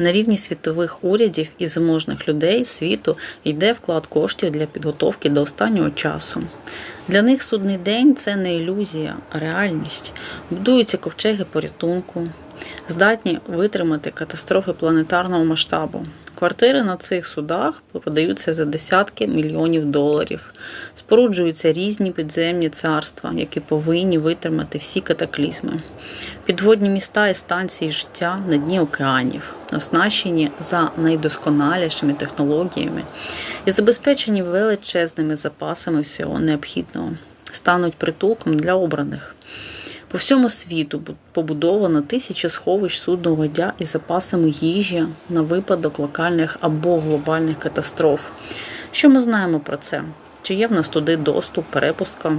На рівні світових урядів і заможних людей світу йде вклад коштів для підготовки до останнього часу. Для них судний день це не ілюзія, а реальність. Будуються ковчеги порятунку, здатні витримати катастрофи планетарного масштабу. Квартири на цих судах продаються за десятки мільйонів доларів. Споруджуються різні підземні царства, які повинні витримати всі катаклізми. Підводні міста і станції життя на дні океанів, оснащені за найдосконалішими технологіями і забезпечені величезними запасами всього необхідного, стануть притулком для обраних. По всьому світу побудовано тисячі сховищ судного дня із запасами їжі на випадок локальних або глобальних катастроф. Що ми знаємо про це? Чи є в нас туди доступ, перепустка?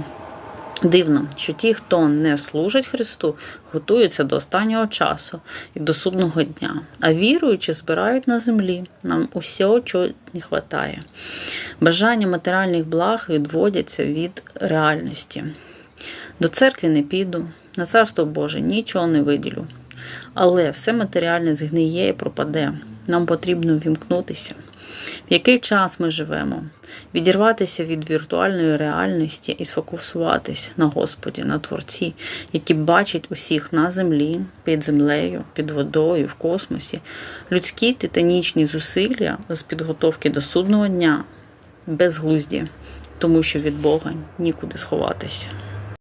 Дивно, що ті, хто не служить Христу, готуються до останнього часу і до судного дня, а віруючі збирають на землі. Нам усього, чого не вистачає. Бажання матеріальних благ відводяться від реальності. До церкви не піду, на царство Боже нічого не виділю. Але все матеріальне згниє і пропаде. Нам потрібно вімкнутися. В який час ми живемо? Відірватися від віртуальної реальності і сфокусуватись на Господі, на Творці, який бачить усіх на землі, під землею, під водою, в космосі. Людські титанічні зусилля з підготовки до судного дня безглузді, тому що від Бога нікуди сховатися.